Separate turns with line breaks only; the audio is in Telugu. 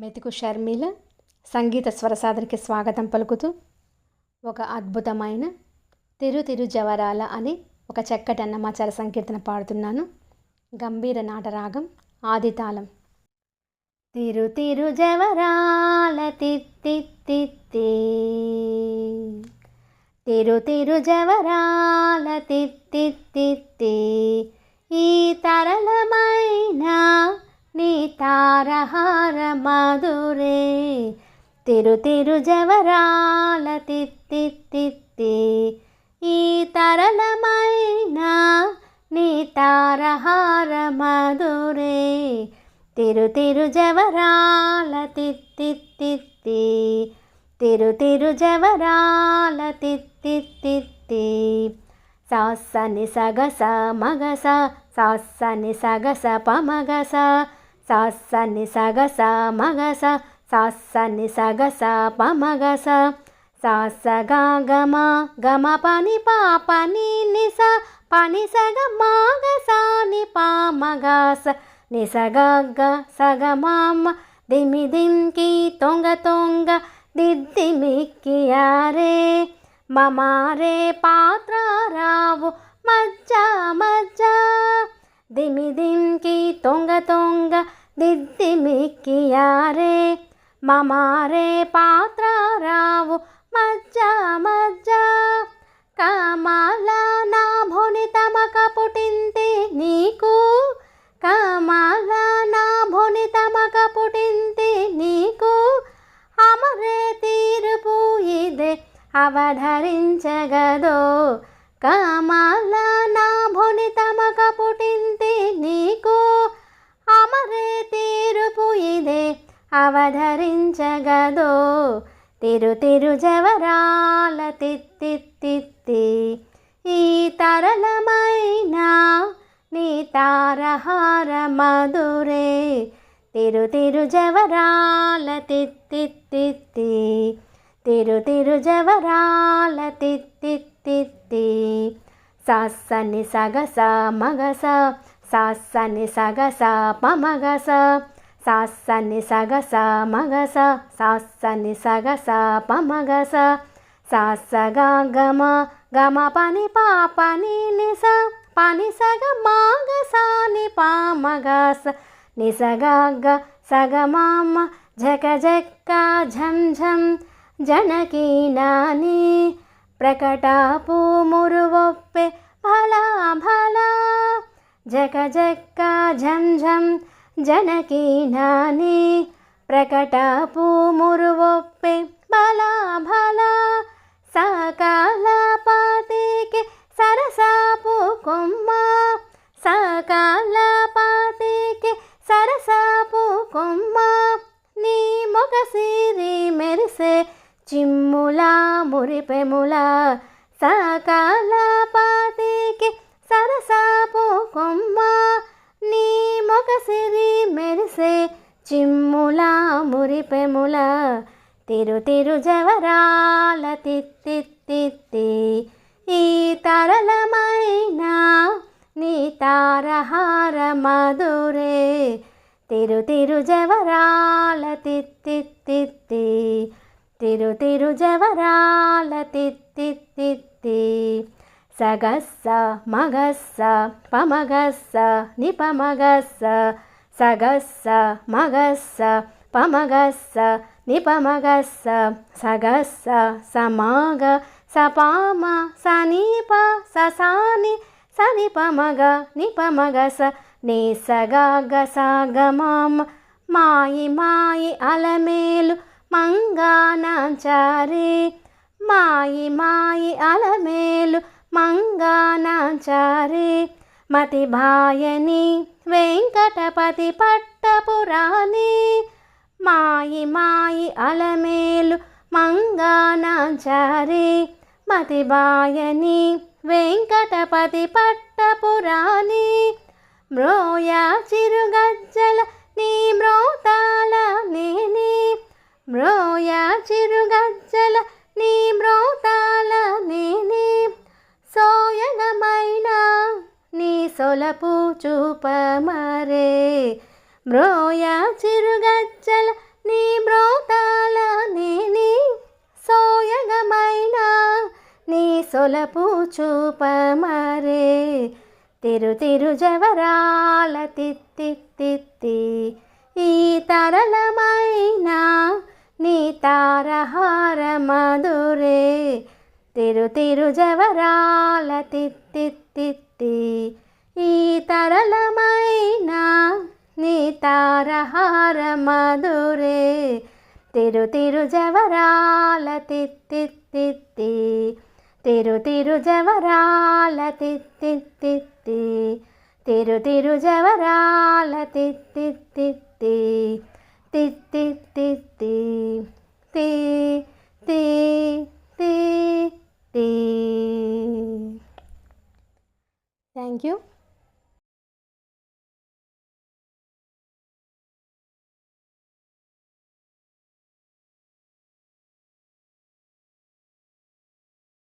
మెతుకు షర్మిల సంగీత స్వరసాధనకి స్వాగతం పలుకుతూ ఒక అద్భుతమైన తిరు తిరు జవరాల అని ఒక చక్కటి అన్నమాచార సంకీర్తన పాడుతున్నాను. గంభీర నాటరాగం ఆదితాళం. తిరు తిరు జవరాల తిత్తిత్తిత్తి తిరు తిరు జవరాల తిత్తిత్తిత్తి తిత్తిత్తిత్తి ఈ తరళమైన నీ తారహార మధురే. తిరు తిరు జవరాల తిత్తిత్తిత్తి తిరు తిరు జవరాల తిత్తిత్తిత్తి సాసని సగస మగస సాసని సగస పమగస సాసని సగస మగస సాసని సగస పమగస. సాస గమ గమ పని పాపని నిస పని సగ మాగసాని పామగాస నిసగ సగమామ దిమి దింకి తొంగ తొంగ దిద్దిమిక్కియారే మమారే పాత్ర రావు మజ్జ మజ్జ దిమి దింకి తొంగ తొంగ దిద్దిమిక్కియారే మమారే పాత్ర రావు మజ్జ మజ్జ. కామాల నా భుని తమక పుటింతి నీకు. కామాల నా భుని తమక పుటింతి నీకు. అమరే తీర్పు ఇదే అవధరించగదో. కామాల నా భుని తమక పుటింతి నీకు. అమరే తీర్పు ఇదే అవధరి తెరు తెరు జవరాల తిత్తిత్తిత్తి ఈ తరళమైన నీ తారహార మధురే. తిరు తిరు జవరాల తిత్తిత్తిత్తి తిరు తిరు జవరాల తిత్తిత్తిత్తి. సాసని సగస మగస సాసని సగస పమగస సాసని సగస మగస నిసగ స పమగస. సాస గమ గమ పని పాపని నిస పని సగ మాగ మాగసాని పామగస. నిసగ గ సగ మామ జగ జక్క ఝం ఝం జనకీ నాని. ప్రకటాపు మురువొప్పె భలా భలా జగ జక్క ఝం ఝం జనకీ నాని ప్రకటాపు మురువొಪ್ಪೆ బల బల సకాల పాతికి సరసాపు కొమ్మ సకాల పాతికి సరసాపు కొమ్మ నీ మొగ సిరి మెరిసే చిమ్ములా మురిపెముల సకాల పాతికి సరసాపు కొమ్మ నీ మొగ సిరి మెరిసే చిమ్ముల మురిపెముల తిరు తిరు జవరాల తిత్తిత్తిత్తి ఈ తరళమైన నీ తారహార మధురే తిరు తిరు జవరాల తిత్తిత్తిత్తి తిరు తిరు జవరాల తిత్తిత్తిత్తి సగస్స మగస్స పమగస్స నిపమగస్స సగస్స మగస్స పమగస్స నిపమగస్స సగస్స సమాగ సపామ సనీప ససాని సనిపమగ నిపమగస నేసగాగ సాగమామ మాయి మాయి అలమేలు మంగానాచారి మాయి మాయి అలమేలు మంగానాచారి మతి భాయని వెంకటపతి పట్టపురాణి మాయి మాయి అలమేలు మంగానాచారి మతి బాయని వెంకటపతి పట్టపురాణి మ్రోయా చిరుగజ్జల నీ మ్రోతాల నేని మ్రోయా చిరు వలపు చూపమరే. బ్రోయ చిరుగచ్చల నీ బ్రోతాల నీ సోయగమైన. నీ సొలపు చూపమరే. తిరు తిరు జవరాల తిత్తి ఈ తరళమైన. నీ తారహార మధురే. తిరు తిరు జవరాల తిత్తి తిత్తి ఈ తరళమైన నీ తారహార మధురే. తిరు తిరు జవరాల తిత్తి తిరు తిరు జవరాల తిత్తి తిరు తిరు జవరాల తిత్తి తిత్తి తి తి తి తి. Thank you